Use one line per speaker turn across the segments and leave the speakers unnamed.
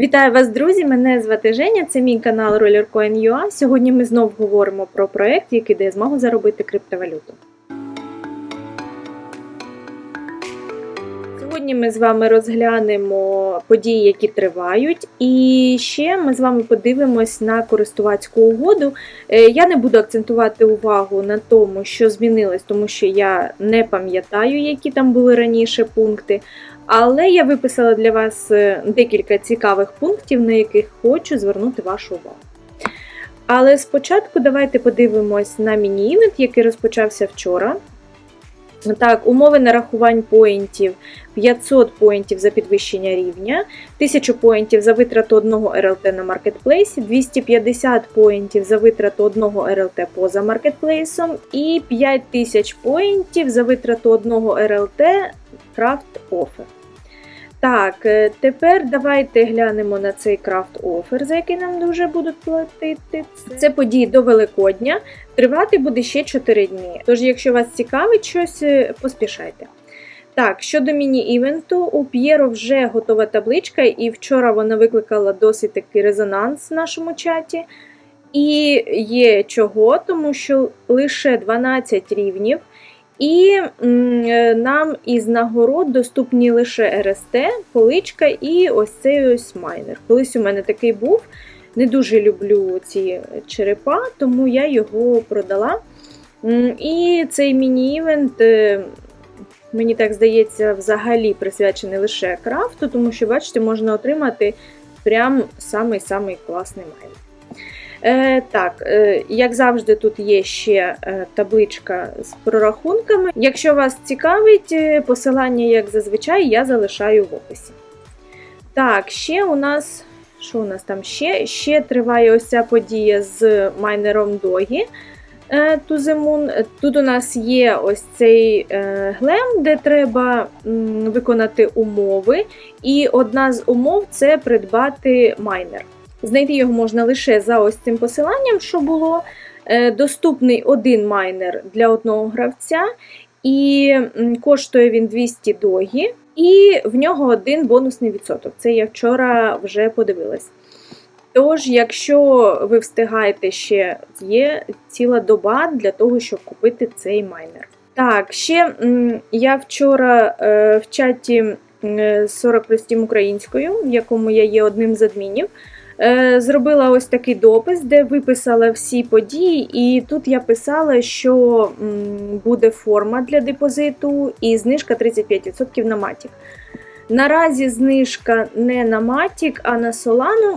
Вітаю вас, друзі! Мене звати Женя, це мій канал RollerCoin.ua. Сьогодні ми знову говоримо про проект, який дає змогу заробити криптовалюту. Сьогодні ми з вами розглянемо події, які тривають, і ще ми з вами подивимось на користувацьку угоду. Е, Я не буду акцентувати увагу на тому, що змінилось, тому що я не пам'ятаю, які там були раніше пункти. Але я виписала для вас е, декілька цікавих пунктів, на яких хочу звернути вашу увагу. Але спочатку давайте подивимось на міні-івент, який розпочався вчора. Так, умови нарахувань поінтів 500 поінтів за підвищення рівня, 1000 поінтів за витрату одного РЛТ на маркетплейсі, 250 поінтів за витрату одного РЛТ поза маркетплейсом і 5000 поінтів за витрату одного РЛТ крафт офер. Так, е, тепер давайте глянемо на цей крафт офер, за який нам дуже будуть платити. Це події до Великодня. Тривати буде ще 4 дні. Тож, якщо вас цікавить щось, е, поспішайте. Так, щодо міні-івенту, у П'єро вже готова табличка, і вчора вона викликала досить такий резонанс в нашому чаті. І є чого, тому що лише 12 рівнів. І е, нам із нагород доступні лише РСТ, поличка і ось цей ось майнер. Колись у мене такий був. Не дуже люблю ці черепа, тому я його продала. І цей міні-івент, е, мені так здається, взагалі присвячений лише крафту, тому що, бачите, можна отримати прям самий-самий класний майнер. Е, так, е, як завжди, тут є ще е, табличка з прорахунками. Якщо вас цікавить, посилання, як зазвичай, я залишаю в описі. Так, ще у нас. Що у нас там ще? Ще триває ось ця подія з майнером Догі. Тут у нас є ось цей глем, де треба виконати умови. І одна з умов це придбати майнер. Знайти його можна лише за ось цим посиланням, що було. Е, Доступний один майнер для одного гравця, і коштує він 200 догі, і в нього один бонусний відсоток. Це я вчора вже подивилась. Тож, якщо ви встигаєте ще, є ціла доба для того, щоб купити цей майнер. Так, ще я вчора е, в чаті м, 40 простім українською, в якому я є одним з адмінів, Е, Зробила ось такий допис, де виписала всі події, і тут я писала, що буде форма для депозиту і знижка 35% на Матік. Наразі знижка не на Матік, а на Solano,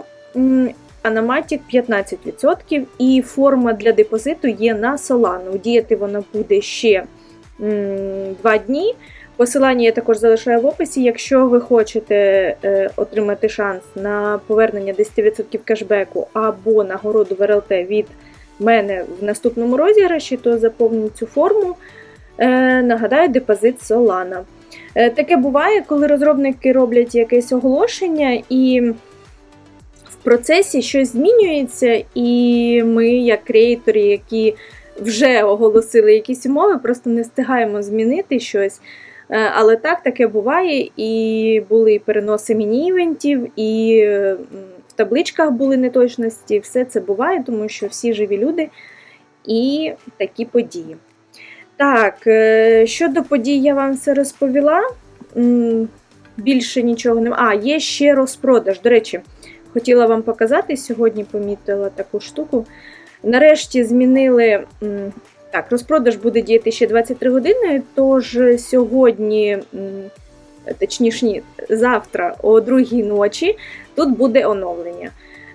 а на Матік 15%. І форма для депозиту є на Solano. Діяти вона буде ще 2 дні. Посилання я також залишаю в описі. Якщо ви хочете е, отримати шанс на повернення 10% кешбеку або нагороду в РЛТ від мене в наступному розіграші, то заповніть цю форму. Е, нагадаю, депозит Solana. Е, таке буває, коли розробники роблять якесь оголошення і в процесі щось змінюється, і ми, як креатори, які вже оголосили якісь умови, просто не встигаємо змінити щось. Е, Але так таке буває, і були переноси міні-івентів, і в табличках були неточності. Все це буває, тому що всі живі люди і такі події. Так, е, щодо подій, я вам все розповіла. Більше нічого немає. А, є ще розпродаж. До речі, хотіла вам показати сьогодні, помітила таку штуку. Нарешті змінили. Так, розпродаж буде діяти ще 23 години, тож сьогодні, точніше, ні, завтра о 2 ночі тут буде оновлення.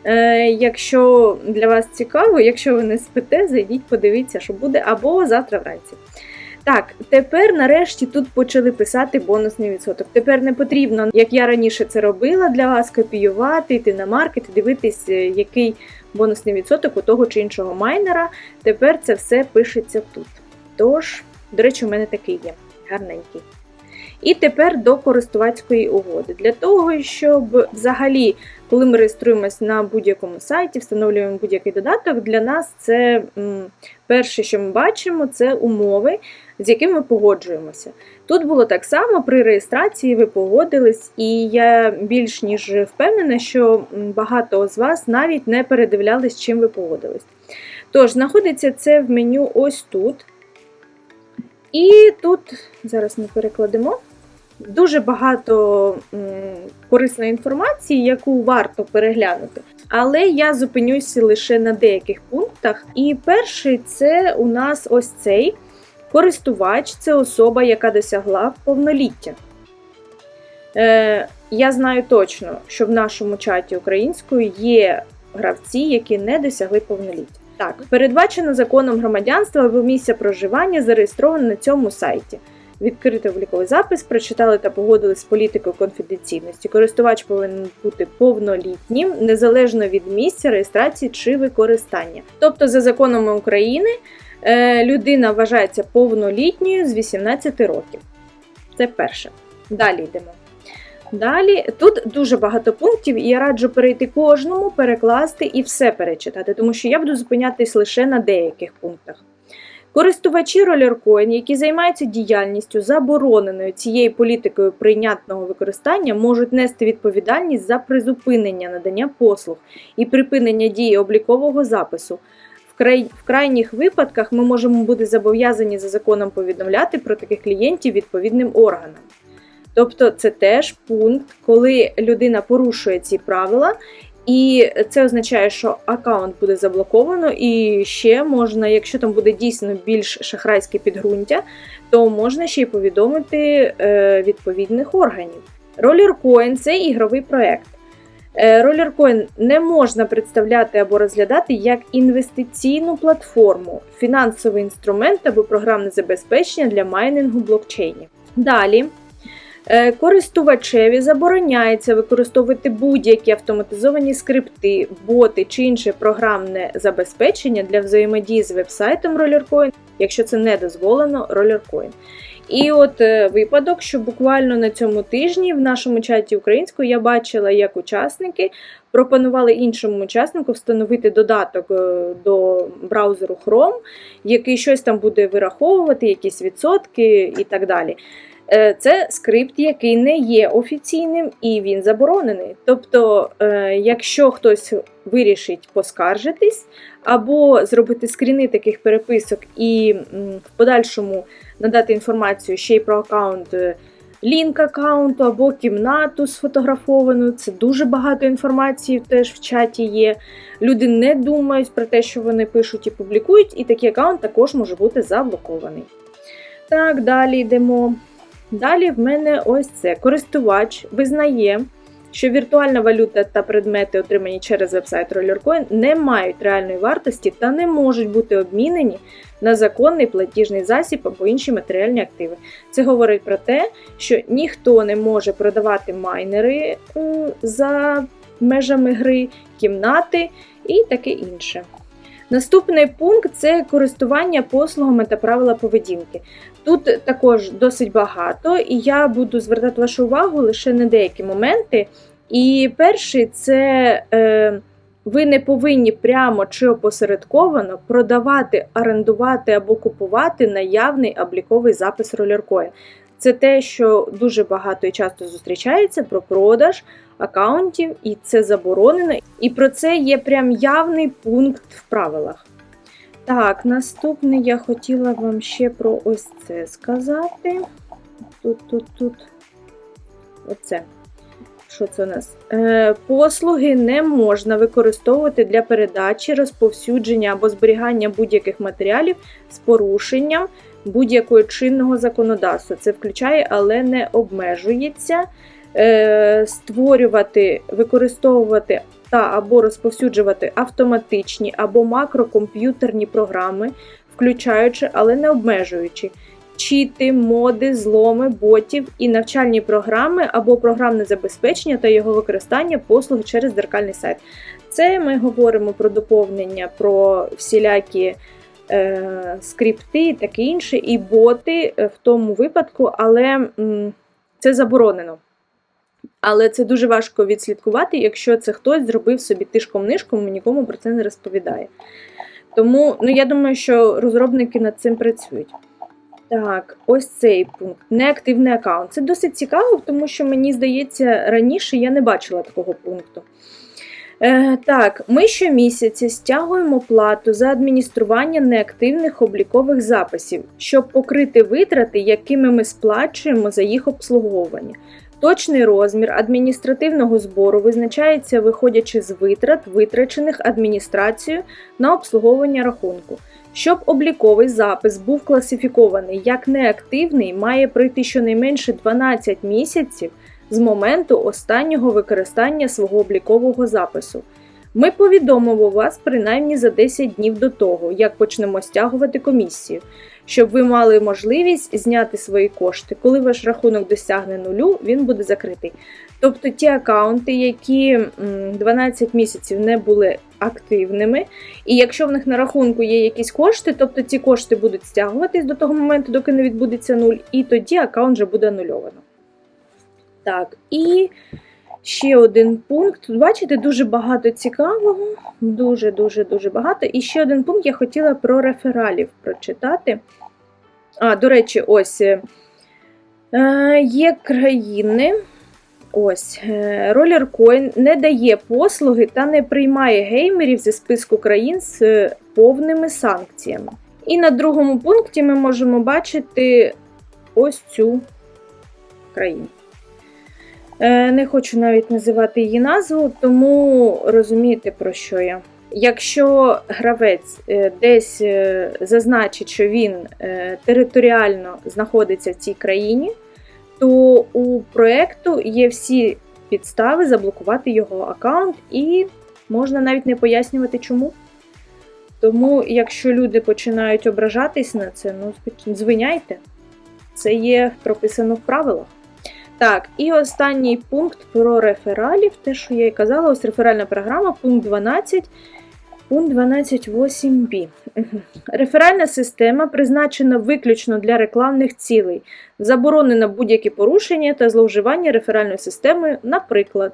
Е, якщо для вас цікаво, якщо ви не спите, зайдіть, подивіться, що буде, або завтра вранці. Так, тепер нарешті тут почали писати бонусний відсоток. Тепер не потрібно, як я раніше це робила, для вас копіювати, йти на маркет, дивитись, е, який бонусний відсоток у того чи іншого майнера. Тепер це все пишеться тут. Тож, до речі, у мене такий є гарненький. І тепер до користувацької угоди. Для того, щоб взагалі, коли ми реєструємось на будь-якому сайті, встановлюємо будь-який додаток, для нас це м, перше, що ми бачимо, це умови, з якими ми погоджуємося. Тут було так само при реєстрації ви погодились, і я більш ніж впевнена, що багато з вас навіть не передивлялись, чим ви погодились. Тож, знаходиться це в меню ось тут. І тут, зараз ми перекладемо, дуже багато корисної інформації, яку варто переглянути. Але я зупинюся лише на деяких пунктах. І перший це у нас ось цей користувач це особа, яка досягла повноліття. Е, я знаю точно, що в нашому чаті українською є гравці, які не досягли повноліття. Так, передбачено законом громадянства або місця проживання зареєстровано на цьому сайті. Відкрити обліковий запис, прочитали та погодились з політикою конфіденційності. Користувач повинен бути повнолітнім, незалежно від місця реєстрації чи використання. Тобто, за законами України, людина вважається повнолітньою з 18 років. Це перше. Далі йдемо. Далі тут дуже багато пунктів, і я раджу перейти кожному, перекласти і все перечитати, тому що я буду зупинятись лише на деяких пунктах. Користувачі ролеркоін, які займаються діяльністю, забороненою цією політикою прийнятного використання, можуть нести відповідальність за призупинення надання послуг і припинення дії облікового запису. В, край... в крайніх випадках ми можемо бути зобов'язані за законом повідомляти про таких клієнтів відповідним органам. Тобто це теж пункт, коли людина порушує ці правила, і це означає, що аккаунт буде заблоковано, і ще можна, якщо там буде дійсно більш шахрайське підґрунтя, то можна ще й повідомити е, відповідних органів. Rollercoin – це ігровий проект. Rollercoin не можна представляти або розглядати як інвестиційну платформу, фінансовий інструмент або програмне забезпечення для майнингу блокчейнів. Далі. Е, Користувачеві забороняється використовувати будь-які автоматизовані скрипти, боти чи інше програмне забезпечення для взаємодії з вебсайтом Rollercoin, якщо це не дозволено Rollercoin. І от е, випадок, що буквально на цьому тижні в нашому чаті українською я бачила, як учасники пропонували іншому учаснику встановити додаток е, до браузеру Chrome, який щось там буде вираховувати, якісь відсотки і так далі. Е, Це скрипт, який не є офіційним і він заборонений. Тобто, е, якщо хтось вирішить поскаржитись або зробити скріни таких переписок і в подальшому надати інформацію ще й про аккаунт. е, Лінк аккаунту або кімнату сфотографовану. Це дуже багато інформації теж в чаті є. Люди не думають про те, що вони пишуть і публікують, і такий аккаунт також може бути заблокований. Так, далі йдемо. Далі в мене ось це. Користувач визнає, що віртуальна валюта та предмети, отримані через вебсайт Rollercoin, не мають реальної вартості та не можуть бути обмінені на законний платіжний засіб або інші матеріальні активи. Це говорить про те, що ніхто не може продавати майнери за межами гри, кімнати і таке інше. Наступний пункт це користування послугами та правила поведінки. Тут також досить багато, і я буду звертати вашу увагу лише на деякі моменти. І перший це е, ви не повинні прямо чи опосередковано продавати, орендувати або купувати наявний обліковий запис Rollercoin. Це те, що дуже багато і часто зустрічається про продаж аккаунтів, і це заборонено. І про це є прям явний пункт в правилах. Так, наступне я хотіла вам ще про ось це сказати. Тут, тут, тут. Оце. Що це у нас? Е, послуги не можна використовувати для передачі, розповсюдження або зберігання будь-яких матеріалів з порушенням будь-якого чинного законодавства. Це включає, але не обмежується. Е, створювати, використовувати та або розповсюджувати автоматичні або макрокомп'ютерні програми, включаючи, але не обмежуючи чіти, моди, зломи, ботів і навчальні програми або програмне забезпечення та його використання послуг через дзеркальний сайт. Це ми говоримо про доповнення, про всілякі е, скрипти таке інше, і боти в тому випадку, але це заборонено. Але це дуже важко відслідкувати, якщо це хтось зробив собі тишком-нишком і нікому про це не розповідає. Тому ну, я думаю, що розробники над цим працюють. Так, ось цей пункт. Неактивний аккаунт. Це досить цікаво, тому що мені здається, раніше я не бачила такого пункту. Е, так, ми щомісяця стягуємо плату за адміністрування неактивних облікових записів, щоб покрити витрати, якими ми сплачуємо за їх обслуговування. Точний розмір адміністративного збору визначається виходячи з витрат, витрачених адміністрацією на обслуговування рахунку. Щоб обліковий запис був класифікований як неактивний, має пройти щонайменше 12 місяців з моменту останнього використання свого облікового запису. Ми повідомимо вас принаймні за 10 днів до того, як почнемо стягувати комісію, щоб ви мали можливість зняти свої кошти. Коли ваш рахунок досягне нулю, він буде закритий. Тобто ті аккаунти, які 12 місяців не були активними, і якщо в них на рахунку є якісь кошти, тобто ці кошти будуть стягуватись до того моменту, доки не відбудеться нуль, і тоді аккаунт вже буде анульовано. Так, і ще один пункт. Бачите, дуже багато цікавого, дуже-дуже дуже багато. І ще один пункт я хотіла про рефералів прочитати. А, до речі, ось е, є країни. Ось, е, Rollercoin не дає послуги та не приймає геймерів зі списку країн з е, повними санкціями. І на другому пункті ми можемо бачити ось цю країну. Е, Не хочу навіть називати її назву, тому розумієте, про що я. Якщо гравець е, десь е, зазначить, що він територіально знаходиться в цій країні, то у проєкту є всі підстави заблокувати його аккаунт, і можна навіть не пояснювати чому. Тому, якщо люди починають ображатись на це, ну звиняйте. Це є прописано в правилах. Так, і останній пункт про рефералів, те, що я і казала, ось реферальна програма, пункт 12. Пункт 12.8b. Реферальна система призначена виключно для рекламних цілей. Заборонено будь-які порушення та зловживання реферальною системою, наприклад.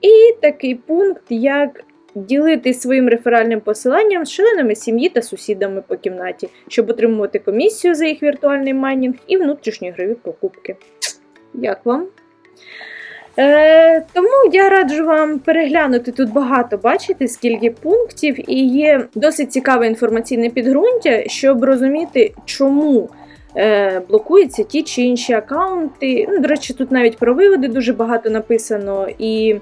І такий пункт, як ділити своїм реферальним посиланням з членами сім'ї та сусідами по кімнаті, щоб отримувати комісію за їх віртуальний майнінг і внутрішньогрові покупки. Як вам? Е, Тому я раджу вам переглянути тут багато, бачите, скільки пунктів, і є досить цікаве інформаційне підґрунтя, щоб розуміти, чому е, блокуються ті чи інші аккаунти. Ну, До речі, тут навіть про виводи дуже багато написано. І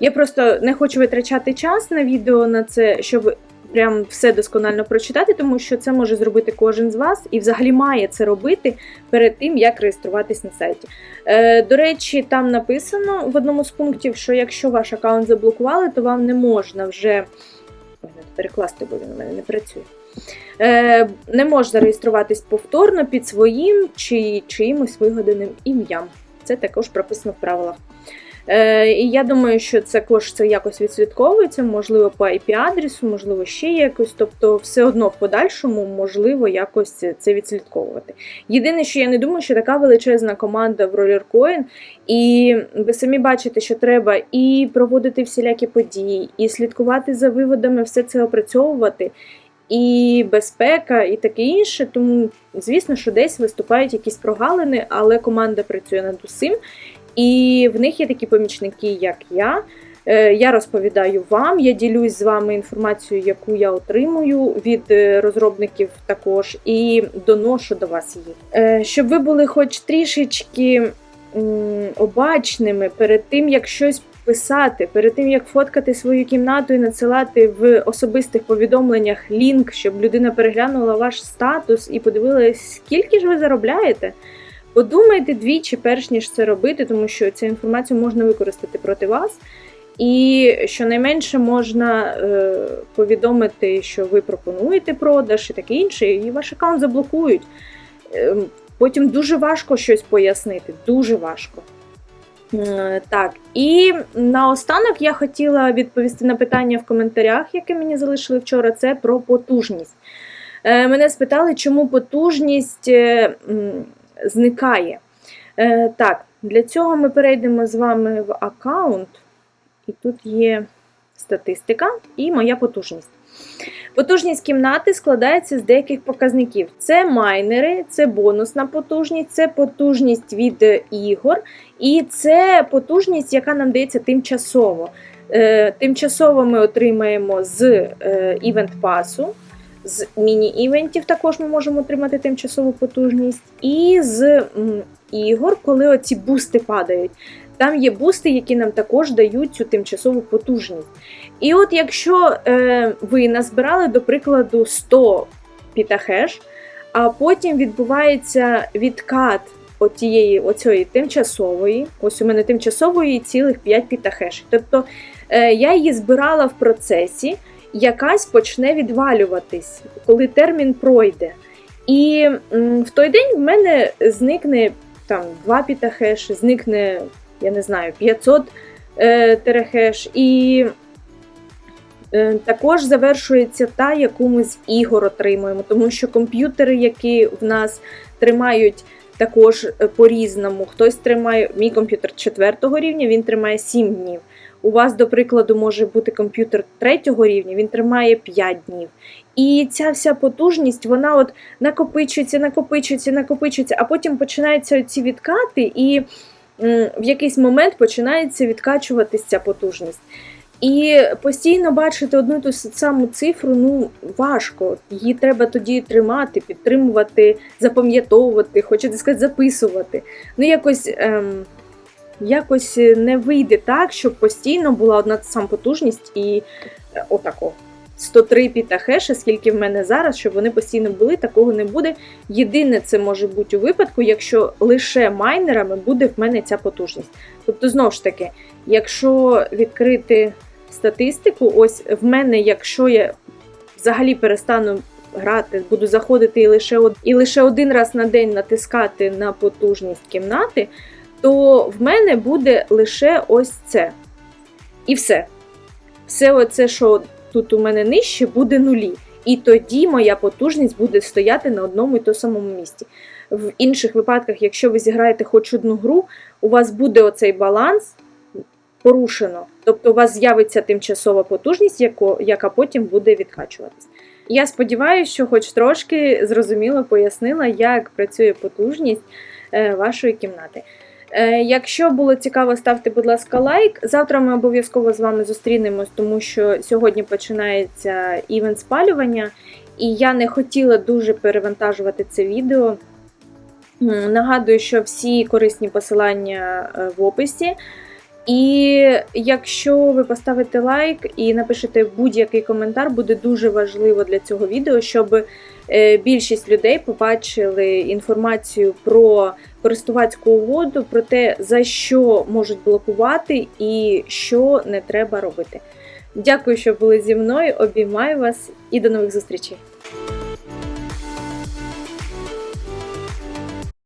я просто не хочу витрачати час на відео на це, щоб прям все досконально прочитати, тому що це може зробити кожен з вас і взагалі має це робити перед тим, як реєструватись на сайті. Е, До речі, там написано в одному з пунктів, що якщо ваш аккаунт заблокували, то вам не можна вже перекласти, бо він у мене не працює. Е, Не можна реєструватись повторно під своїм чи чиїмось вигаданим ім'ям. Це також прописано в правилах. Е, І я думаю, що це це якось відслідковується, можливо, по IP-адресу, можливо, ще якось. Тобто, все одно в подальшому можливо якось це відслідковувати. Єдине, що я не думаю, що така величезна команда в Rollercoin, і ви самі бачите, що треба і проводити всілякі події, і слідкувати за виводами, все це опрацьовувати. І безпека, і таке інше. Тому, звісно, що десь виступають якісь прогалини, але команда працює над усім. І в них є такі помічники, як я. Е, Я розповідаю вам, я ділюсь з вами інформацією, яку я отримую від е, розробників також, і доношу до вас її. Е, Щоб ви були хоч трішечки обачними перед тим, як щось писати, перед тим, як фоткати свою кімнату і надсилати в особистих повідомленнях лінк, щоб людина переглянула ваш статус і подивилась, скільки ж ви заробляєте. Подумайте двічі, перш ніж це робити, тому що цю інформацію можна використати проти вас. І щонайменше можна е, повідомити, що ви пропонуєте продаж і таке інше, і ваш аккаунт заблокують. Е, потім дуже важко щось пояснити, дуже важко. Е, так, і наостанок я хотіла відповісти на питання в коментарях, яке мені залишили вчора, це про потужність. Е, мене спитали, чому потужність. Е, зникає. Е, Так, для цього ми перейдемо з вами в аккаунт, і тут є статистика і моя потужність. Потужність кімнати складається з деяких показників: це майнери, це бонусна потужність, це потужність від ігор, і це потужність, яка нам дається тимчасово. Е, Тимчасово ми отримаємо з е, івент пасу. З міні-івентів також ми можемо отримати тимчасову потужність. І з ігор, коли оці бусти падають. Там є бусти, які нам також дають цю тимчасову потужність. І от якщо е, ви назбирали, до прикладу, 100 пітахеш, а потім відбувається відкат отієї, оцієї тимчасової, ось у мене тимчасової цілих 5 пітахеш. Тобто е, я її збирала в процесі, якась почне відвалюватись, коли термін пройде. І в той день в мене зникне там 2 пітахеші, зникне, я не знаю, 500 е, терехеш. І е, також завершується та, яку ми з ігор отримуємо, тому що комп'ютери, які в нас тримають також е, по-різному. Хтось тримає, мій комп'ютер 4 рівня, він тримає 7 днів. У вас, до прикладу, може бути комп'ютер 3 рівня, він тримає 5 днів. І ця вся потужність, вона от накопичується, накопичується, накопичується, а потім починаються ці відкати, і в якийсь момент починається відкачуватись ця потужність. І постійно бачити одну ту саму цифру ну важко. Її треба тоді тримати, підтримувати, запам'ятовувати, хочете сказати, записувати. Ну, якось, ем, якось не вийде так, щоб постійно була одна та сама потужність і е, отако. 103 пітахеша, скільки в мене зараз, щоб вони постійно були, такого не буде. Єдине, це може бути у випадку, якщо лише майнерами буде в мене ця потужність. Тобто, знову ж таки, якщо відкрити статистику, ось в мене, якщо я взагалі перестану грати, буду заходити і лише, і лише один раз на день натискати на потужність кімнати, то в мене буде лише ось це. І все. Все оце, що тут у мене нижче, буде нулі. І тоді моя потужність буде стояти на одному і тому самому місці. В інших випадках, якщо ви зіграєте хоч одну гру, у вас буде оцей баланс порушено. Тобто у вас з'явиться тимчасова потужність, яка потім буде відкачуватись. Я сподіваюся, що хоч трошки зрозуміло пояснила, як працює потужність е, вашої кімнати. Е, Якщо було цікаво, ставте, будь ласка, лайк. Завтра ми обов'язково з вами зустрінемось, тому що сьогодні починається івент спалювання, і я не хотіла дуже перевантажувати це відео. Нагадую, що всі корисні посилання е, в описі. І якщо ви поставите лайк і напишете будь-який коментар, буде дуже важливо для цього відео, щоб е, більшість людей побачили інформацію про користувацьку угоду, про те, за що можуть блокувати і що не треба робити. Дякую, що були зі мною. Обіймаю вас і до нових зустрічей!